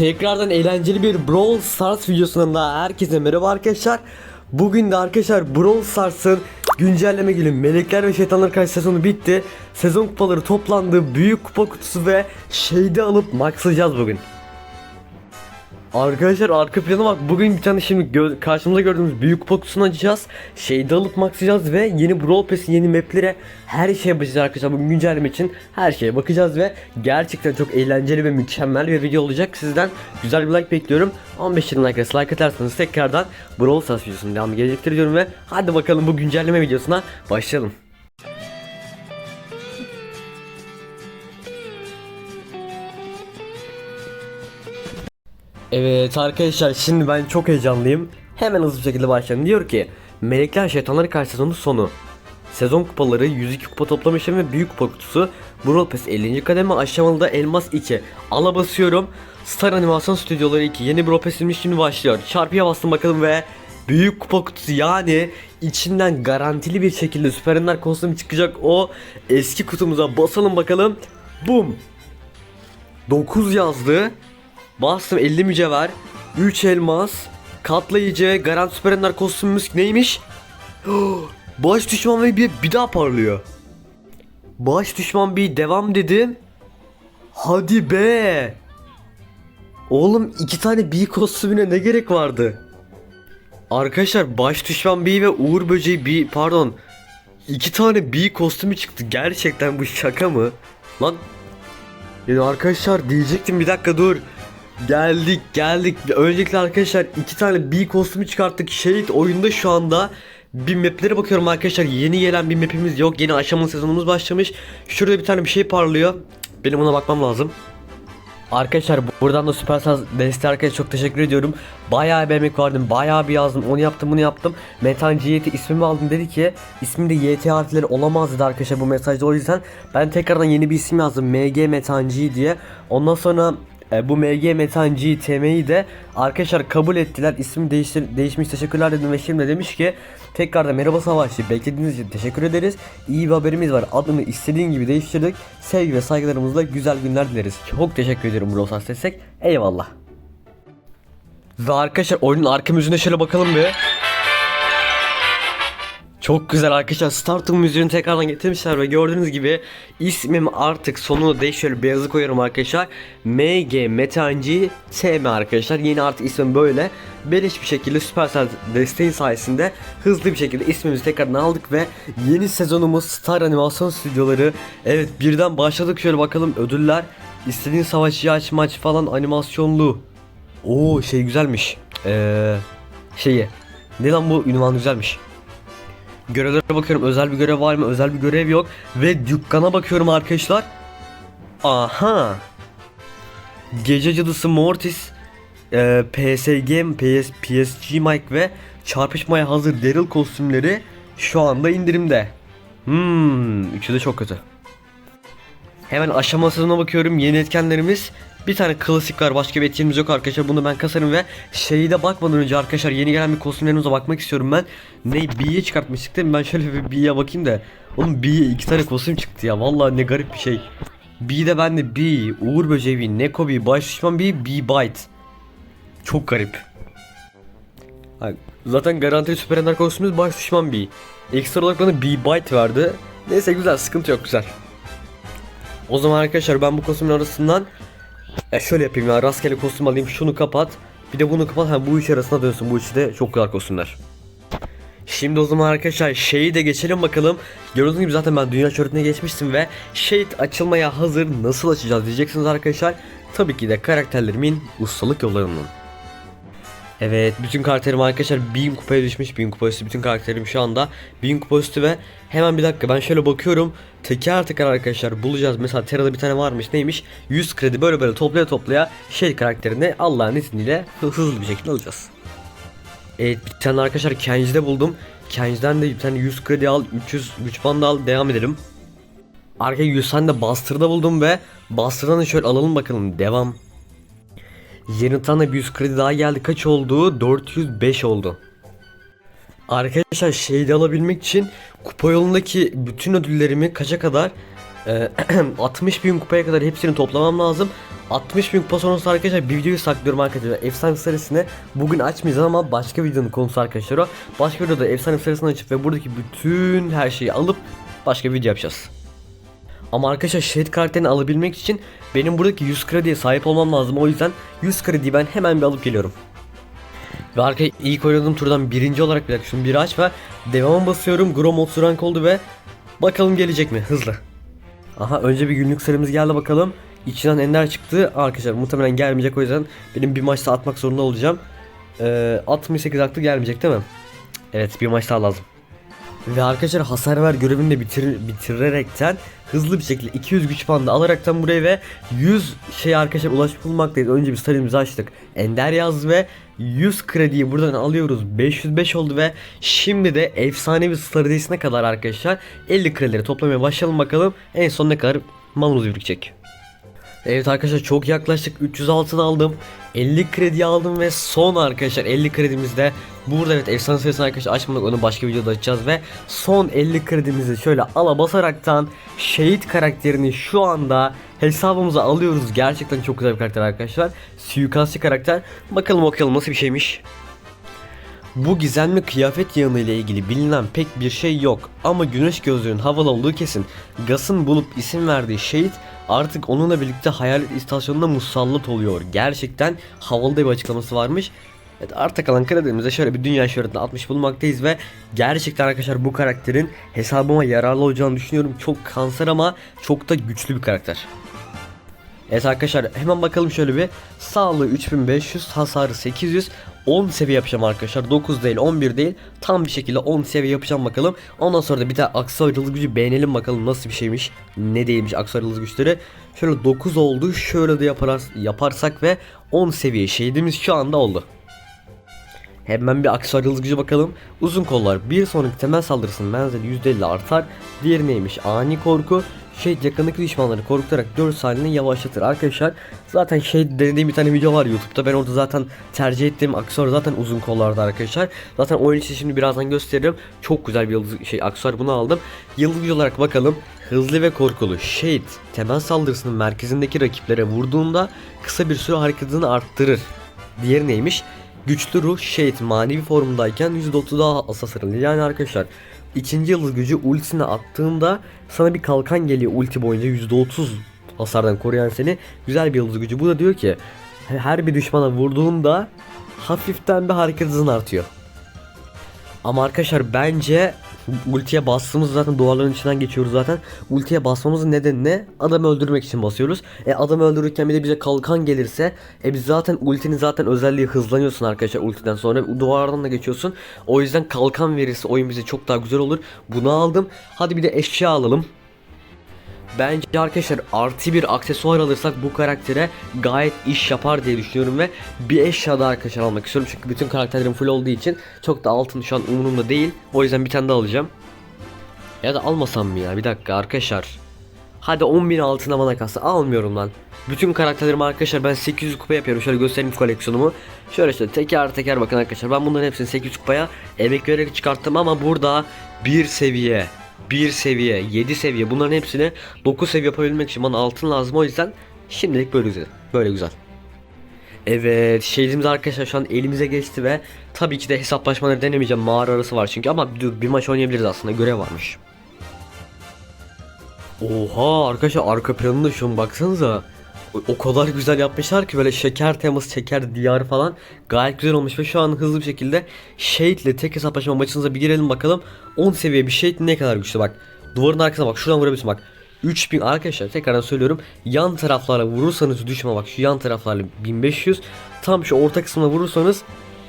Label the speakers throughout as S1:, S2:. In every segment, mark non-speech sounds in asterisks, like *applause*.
S1: Tekrardan eğlenceli bir Brawl Stars videosundan daha herkese merhaba arkadaşlar. Bugün de arkadaşlar Brawl Stars'ın güncelleme gelin Melekler ve Şeytanlar Karşı sezonu bitti. Sezon kupaları toplandı. Büyük kupa kutusu ve şeyde alıp maxlayacağız bugün. Arkadaşlar arka plana bak bugün bir tane şimdi gö- karşımıza gördüğümüz büyük kupa kutusunu açacağız. Şeyde alıp maxlayacağız ve yeni Brawl Pass'in yeni maplere her şeye bakacağız arkadaşlar. Bugün güncelleme için her şeye bakacağız ve gerçekten çok eğlenceli ve mükemmel bir video olacak. Sizden güzel bir like bekliyorum. 15 20 like arası like atarsanız tekrardan Brawl Stars videosunun devamı gelecektir diyorum ve hadi bakalım bu güncelleme videosuna başlayalım. Evet arkadaşlar şimdi ben çok heyecanlıyım. Hemen hızlı bir şekilde başlayalım. Diyor ki Melekler Şeytanları Karşı sezonu sonu. Sezon kupaları 102 kupa toplamışım ve büyük kupa kutusu Brawl Pass 50. kademe aşamalı da Elmas 2. Ala basıyorum. Star Animasyon Stüdyoları 2 yeni Brawl Pass'imiz şimdi başlıyor. Çarpıya bastım bakalım ve büyük kupa kutusu yani içinden garantili bir şekilde Süper Ender kostümü çıkacak o eski kutumuza basalım bakalım. Bum. 9 yazdı. Bastım 50 mücevher, 3 elmas, katlayıcı, garanti süper ender kostümümüz neymiş? *gasps* Baş düşman ve bir, bir daha parlıyor. Baş düşman bir devam dedim. Hadi be. Oğlum iki tane bir kostümüne ne gerek vardı? Arkadaşlar baş düşman bir ve uğur böceği bir pardon. iki tane bir kostümü çıktı. Gerçekten bu şaka mı? Lan yani arkadaşlar diyecektim bir dakika dur. Geldik geldik. Öncelikle arkadaşlar iki tane B kostümü çıkarttık. Şehit oyunda şu anda bir maplere bakıyorum arkadaşlar. Yeni gelen bir mapimiz yok. Yeni aşamalı sezonumuz başlamış. Şurada bir tane bir şey parlıyor. Benim ona bakmam lazım. Arkadaşlar buradan da Supercell desteği arkadaşlar çok teşekkür ediyorum. Bayağı bir emek verdim. Bayağı bir yazdım. Onu yaptım bunu yaptım. Metan GT ismimi aldım dedi ki isminde YT harfleri olamaz dedi arkadaşlar bu mesajda. O yüzden ben tekrardan yeni bir isim yazdım. MG Metan G diye. Ondan sonra e, bu MG Metan G TM'yi de arkadaşlar kabul ettiler. İsmi değiştir değişmiş teşekkürler dedim ve şimdi demiş ki tekrardan merhaba savaşçı beklediğiniz için teşekkür ederiz. İyi bir haberimiz var. Adını istediğin gibi değiştirdik. Sevgi ve saygılarımızla güzel günler dileriz. Çok teşekkür ediyorum Brawl destek. Eyvallah. Ve arkadaşlar oyunun arka müziğine şöyle bakalım bir. Çok güzel arkadaşlar. Start'ın müziğini tekrardan getirmişler ve gördüğünüz gibi ismim artık sonuna değişiyor beyazı koyuyorum arkadaşlar. MG Metanci TM arkadaşlar. Yeni artık ismim böyle. Beleş bir şekilde Supercell desteği sayesinde hızlı bir şekilde ismimizi tekrardan aldık ve yeni sezonumuz Star Animasyon Stüdyoları. Evet birden başladık. Şöyle bakalım ödüller istediğin savaşçı aç maç falan animasyonlu. Oo şey güzelmiş. Eee şeyi. Ne lan bu? Ünvan güzelmiş Görevlere bakıyorum. Özel bir görev var mı? Özel bir görev yok. Ve dükkana bakıyorum arkadaşlar. Aha. Gece cadısı Mortis e, PSG, PS, PSG Mike ve çarpışmaya hazır Daryl kostümleri şu anda indirimde. Hmm, üçü de çok kötü. Hemen aşama sezonuna bakıyorum. Yeni etkenlerimiz bir tane klasik var başka bir etkinliğimiz yok arkadaşlar. Bunu ben kasarım ve şeyi de bakmadan önce arkadaşlar yeni gelen bir kostümlerimize bakmak istiyorum ben. Ne B'ye çıkartmıştık değil mi? Ben şöyle bir B'ye bakayım da. Oğlum B'ye iki tane kostüm çıktı ya. Vallahi ne garip bir şey. B'de bende B, Uğur Böceği B, Neko B, Baş Düşman B, B Bite Çok garip. Zaten garantili süper ender kostümümüz Baş Düşman B. Ekstra olarak bana B Bite verdi. Neyse güzel sıkıntı yok güzel. O zaman arkadaşlar ben bu kostümün arasından e şöyle yapayım ya rastgele kostüm alayım şunu kapat bir de bunu kapat ha bu üç arasına dönsün bu üçü de çok güzel kostümler. Şimdi o zaman arkadaşlar şeyi de geçelim bakalım. Gördüğünüz gibi zaten ben dünya şöhretine geçmiştim ve Shade açılmaya hazır nasıl açacağız diyeceksiniz arkadaşlar. Tabii ki de karakterlerimin ustalık yollarından. Evet bütün karakterim arkadaşlar 1000 kupaya düşmüş 1000 kupa üstü bütün karakterim şu anda 1000 kupa üstü ve hemen bir dakika ben şöyle bakıyorum teker teker arkadaşlar bulacağız mesela Terra'da bir tane varmış neymiş 100 kredi böyle böyle toplaya toplaya şey karakterini Allah'ın izniyle hızlı bir şekilde alacağız. Evet bir tane arkadaşlar Kenji'de buldum Kenji'den de bir tane 100 kredi al 300 güç bandı al devam edelim. Arkaya 100 tane de Buster'da buldum ve Buster'dan da şöyle alalım bakalım devam. Yeni bir 100 kredi daha geldi. Kaç oldu? 405 oldu. Arkadaşlar şeyde alabilmek için kupa yolundaki bütün ödüllerimi kaça kadar e, *clears throat* 60 bin kupaya kadar hepsini toplamam lazım. 60 bin kupa sonrası arkadaşlar bir videoyu saklıyorum arkadaşlar. Efsane serisini bugün açmayacağız ama başka videonun konusu arkadaşlar o. Başka videoda efsane serisini açıp ve buradaki bütün her şeyi alıp başka video yapacağız. Ama arkadaşlar şehit karakterini alabilmek için benim buradaki 100 krediye sahip olmam lazım. O yüzden 100 krediyi ben hemen bir alıp geliyorum. Ve arkaya ilk oynadığım turdan birinci olarak bir dakika bir aç ve devam basıyorum. Gromot rank oldu ve bakalım gelecek mi hızlı. Aha önce bir günlük serimiz geldi bakalım. İçinden ender çıktı. Arkadaşlar muhtemelen gelmeyecek o yüzden benim bir maçta atmak zorunda olacağım. Ee, 68 aklı gelmeyecek değil mi? Evet bir maç daha lazım. Ve arkadaşlar hasar ver görevini de bitir, bitirerekten hızlı bir şekilde 200 güç bandı alaraktan buraya ve 100 şey arkadaşlar ulaşmış bulmaktayız. Önce bir starımızı açtık. Ender yazdı ve 100 krediyi buradan alıyoruz. 505 oldu ve şimdi de efsanevi star hediyesine kadar arkadaşlar 50 kredileri toplamaya başlayalım bakalım. En son ne kadar malımız birikecek. Evet arkadaşlar çok yaklaştık. 306'da aldım. 50 kredi aldım ve son arkadaşlar 50 kredimizde burada evet efsane sayısını arkadaşlar açmadık. Onu başka videoda açacağız ve son 50 kredimizi şöyle ala basaraktan şehit karakterini şu anda hesabımıza alıyoruz. Gerçekten çok güzel bir karakter arkadaşlar. Suikastçı karakter. Bakalım bakalım nasıl bir şeymiş bu gizemli kıyafet yağını ile ilgili bilinen pek bir şey yok ama güneş gözlüğünün havalı olduğu kesin. Gas'ın bulup isim verdiği şehit artık onunla birlikte hayalet istasyonuna musallat oluyor. Gerçekten havalı da bir açıklaması varmış. Evet arta kalan kredimizde şöyle bir dünya şöhretine atmış bulunmaktayız ve gerçekten arkadaşlar bu karakterin hesabıma yararlı olacağını düşünüyorum. Çok kanser ama çok da güçlü bir karakter. Evet arkadaşlar hemen bakalım şöyle bir sağlığı 3500 hasarı 800 10 seviye yapacağım arkadaşlar 9 değil 11 değil tam bir şekilde 10 seviye yapacağım bakalım ondan sonra da bir de aksesuarlı gücü beğenelim bakalım nasıl bir şeymiş ne değilmiş aksesuarlı güçleri şöyle 9 oldu şöyle de yapar, yaparsak ve 10 seviye şehidimiz şu anda oldu Hemen bir aksesuar gücü bakalım. Uzun kollar bir sonraki temel saldırısının menzili %50 artar. Diğeri neymiş? Ani korku. Şey yakındaki düşmanları korkutarak 4 saniyeni yavaşlatır arkadaşlar. Zaten şey denediğim bir tane video var YouTube'da. Ben orada zaten tercih ettiğim aksesuar zaten uzun kollarda arkadaşlar. Zaten oyun için şimdi birazdan gösteririm. Çok güzel bir yıldız şey aksesuar bunu aldım. Yıldız olarak bakalım. Hızlı ve korkulu Shade temel saldırısının merkezindeki rakiplere vurduğunda kısa bir süre hareket arttırır. Diğeri neymiş? Güçlü ruh Shade manevi formundayken %30 daha hasar. Yani arkadaşlar ikinci yıldız gücü ultisine attığında sana bir kalkan geliyor ulti boyunca %30 hasardan koruyan seni. Güzel bir yıldız gücü. Bu da diyor ki her bir düşmana vurduğunda hafiften bir hareket hızın artıyor. Ama arkadaşlar bence ultiye bastığımız zaten duvarların içinden geçiyoruz zaten. Ultiye basmamızın nedeni ne? Adamı öldürmek için basıyoruz. E adamı öldürürken bir de bize kalkan gelirse e biz zaten ultinin zaten özelliği hızlanıyorsun arkadaşlar ultiden sonra duvardan da geçiyorsun. O yüzden kalkan verirse oyun bize çok daha güzel olur. Bunu aldım. Hadi bir de eşya alalım. Bence arkadaşlar artı bir aksesuar alırsak bu karaktere gayet iş yapar diye düşünüyorum ve bir eşya daha arkadaşlar almak istiyorum. Çünkü bütün karakterlerim full olduğu için çok da altın şu an umurumda değil. O yüzden bir tane daha alacağım. Ya da almasam mı ya? Bir dakika arkadaşlar. Hadi 10.000 altına bana kalsa almıyorum lan. Bütün karakterlerimi arkadaşlar ben 800 kupa yapıyorum. Şöyle göstereyim koleksiyonumu. Şöyle işte teker teker bakın arkadaşlar. Ben bunların hepsini 800 kupaya emek vererek çıkarttım ama burada bir seviye 1 seviye, 7 seviye bunların hepsini 9 seviye yapabilmek için bana altın lazım o yüzden şimdilik böyle güzel. Böyle güzel. Evet şehrimiz arkadaşlar şu an elimize geçti ve tabii ki de hesaplaşmaları denemeyeceğim mağara arası var çünkü ama bir, bir maç oynayabiliriz aslında görev varmış. Oha arkadaşlar arka planında şu an baksanıza o- kadar güzel yapmışlar ki böyle şeker teması şeker diyarı falan gayet güzel olmuş ve şu an hızlı bir şekilde Shade ile tek hesaplaşma maçınıza bir girelim bakalım. 10 seviye bir Shade ne kadar güçlü bak. Duvarın arkasına bak şuradan vurabilirsin bak. 3000 arkadaşlar tekrardan söylüyorum. Yan taraflara vurursanız düşme bak şu yan taraflarla 1500 tam şu orta kısmına vurursanız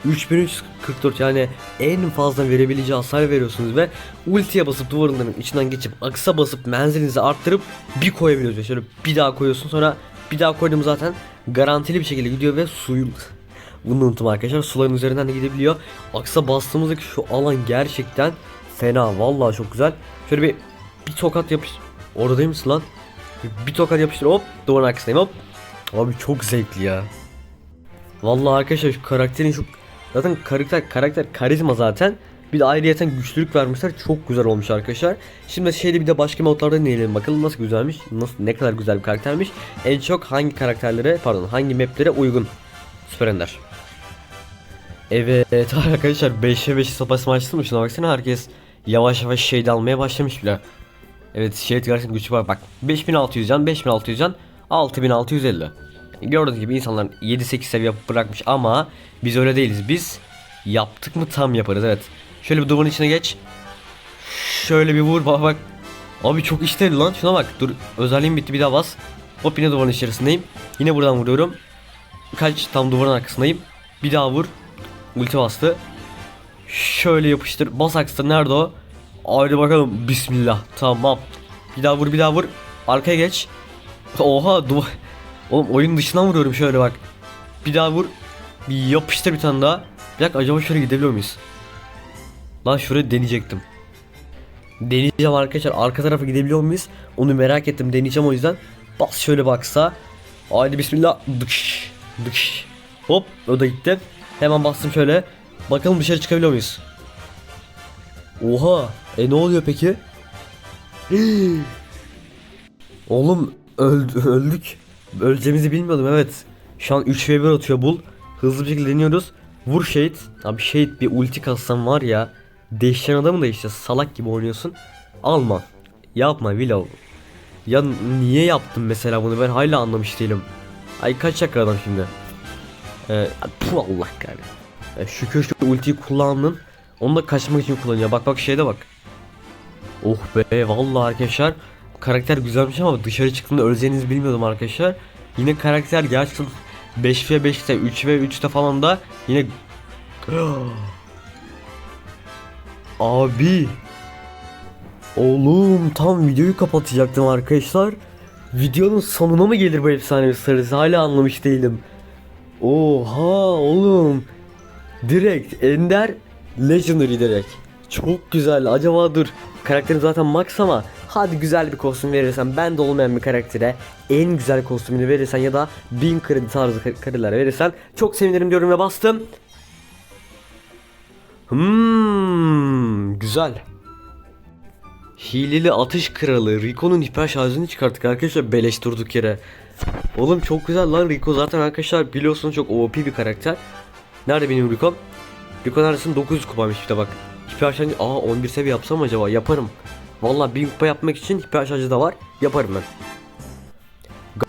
S1: 3344 yani en fazla verebileceği hasar veriyorsunuz ve ultiye basıp duvarların içinden geçip aksa basıp menzilinizi arttırıp bir koyabiliyorsunuz. Şöyle bir daha koyuyorsun sonra bir daha koydum zaten garantili bir şekilde gidiyor ve suyu bunu unuttum arkadaşlar suların üzerinden de gidebiliyor. Aksa bastığımızdaki şu alan gerçekten fena vallahi çok güzel. Şöyle bir bir tokat yapış. Orada değil misin lan? Bir, bir tokat yapıştır hop duvarın arkasındayım hop. Abi çok zevkli ya. Vallahi arkadaşlar şu karakterin şu zaten karakter karakter karizma zaten. Bir de ayrıyeten güçlülük vermişler. Çok güzel olmuş arkadaşlar. Şimdi şeyde bir de başka modlarda deneyelim. Bakalım nasıl güzelmiş. Nasıl ne kadar güzel bir karaktermiş. En çok hangi karakterlere pardon hangi maplere uygun. Süper Ender. Evet *laughs* arkadaşlar 5'e 5 sapasını açtım mı? Şuna baksana herkes yavaş yavaş şeyde almaya başlamış bile. Evet şehit gerçekten güçlü var bak 5600 can 5600 can 6650 Gördüğünüz gibi insanlar 7-8 seviye bırakmış ama biz öyle değiliz biz yaptık mı tam yaparız evet Şöyle bir duvarın içine geç. Şöyle bir vur. Bak Abi çok işteydi lan. Şuna bak. Dur. Özelliğim bitti. Bir daha bas. Hop yine duvarın içerisindeyim. Yine buradan vuruyorum. Kaç? Tam duvarın arkasındayım. Bir daha vur. Ulti bastı. Şöyle yapıştır. Bas aksın nerede o? Haydi bakalım. Bismillah. Tamam. Bir daha vur bir daha vur. Arkaya geç. Oha duvar. Oğlum oyun dışından vuruyorum şöyle bak. Bir daha vur. Bir yapıştır bir tane daha. Bir dakika acaba şöyle gidebiliyor muyuz Lan şuraya deneyecektim. Deneyeceğim arkadaşlar. Arka tarafa gidebiliyor muyuz? Onu merak ettim. Deneyeceğim o yüzden. Bas şöyle baksa. Haydi bismillah. Dıkş Dıkş. Hop o da gitti. Hemen bastım şöyle. Bakalım dışarı çıkabiliyor muyuz? Oha e ne oluyor peki? *gasps* Oğlum öldü, öldük. Öleceğimizi bilmiyordum evet. Şu an 3 v 1 atıyor bul. Hızlı bir şekilde deniyoruz. Vur şehit. Abi şehit bir ulti kassam var ya Değişen adamı da işte salak gibi oynuyorsun. Alma. Yapma Willow. Ya niye yaptın mesela bunu? Ben hala anlamış değilim. Ay kaç çakra adam şimdi? Ee, puh, Allah kahretsin. E, Şükür şu ultiyi kullandın. Onu da kaçmak için kullanıyor. Bak bak şeyde bak. Oh be vallahi arkadaşlar. Karakter güzelmiş ama dışarı çıktığında öleceğinizi bilmiyordum arkadaşlar. Yine karakter gerçekten 5v5'te 3v3'te falan da yine *gasps* Abi Oğlum tam videoyu kapatacaktım arkadaşlar. Videonun sonuna mı gelir bu efsane sarısı hala anlamış değilim. Oha oğlum. Direkt Ender Legendary direkt. Çok güzel. Acaba dur. Karakterim zaten max ama hadi güzel bir kostüm verirsen ben de olmayan bir karaktere en güzel kostümünü verirsen ya da 1000 kredi tarzı ka- krediler verirsen çok sevinirim diyorum ve bastım. Hmm, güzel. Hileli atış kralı Rico'nun hiper şarjını çıkarttık arkadaşlar beleş durduk yere. Oğlum çok güzel lan Rico zaten arkadaşlar biliyorsunuz çok OP bir karakter. Nerede benim Rico? Rico neredesin? 900 kupaymış de bak. Hiper şarjı aa 11 seviye yapsam acaba? Yaparım. Vallahi 1000 kupa yapmak için hiper şarjı da var. Yaparım ben.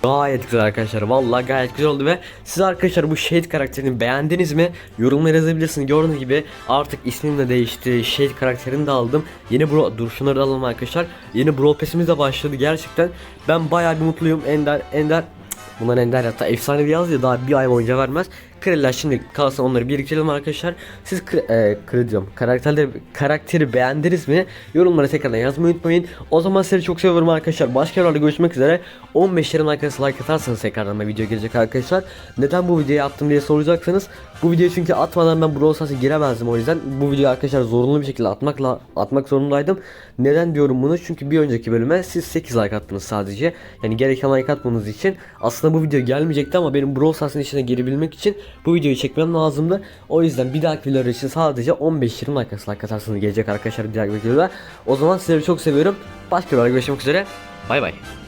S1: Gayet güzel arkadaşlar. Vallahi gayet güzel oldu ve siz arkadaşlar bu Shade karakterini beğendiniz mi? Yorumlara yazabilirsiniz. Gördüğünüz gibi artık ismim de değişti. Shade karakterini de aldım. Yeni bro dur şunları da alalım arkadaşlar. Yeni Brawl Pass'imiz de başladı gerçekten. Ben bayağı bir mutluyum. Ender Ender Bunlar ender hatta efsanevi yaz ya daha bir ay boyunca vermez. Krediler şimdi kalsın onları biriktirelim arkadaşlar. Siz kre, e, kredi diyorum. Karakterleri, karakteri beğendiniz mi? Yorumlara tekrardan yazmayı unutmayın. O zaman sizleri çok seviyorum arkadaşlar. Başka yerlerde görüşmek üzere. 15 yerin arkadaşlar like atarsanız tekrardan bir video gelecek arkadaşlar. Neden bu videoyu attım diye soracaksanız. Bu videoyu çünkü atmadan ben Brawl Stars'a giremezdim o yüzden. Bu videoyu arkadaşlar zorunlu bir şekilde atmakla atmak zorundaydım. Neden diyorum bunu? Çünkü bir önceki bölüme siz 8 like attınız sadece. Yani gereken like atmanız için. Aslında bu video gelmeyecekti ama benim Brawl Stars'ın içine girebilmek için bu videoyu çekmem lazımdı. O yüzden bir dahaki videolar için sadece 15-20 like like atarsanız gelecek arkadaşlar bir dahaki videoda. O zaman sizleri çok seviyorum. Başka bir videoda görüşmek üzere. Bay bay.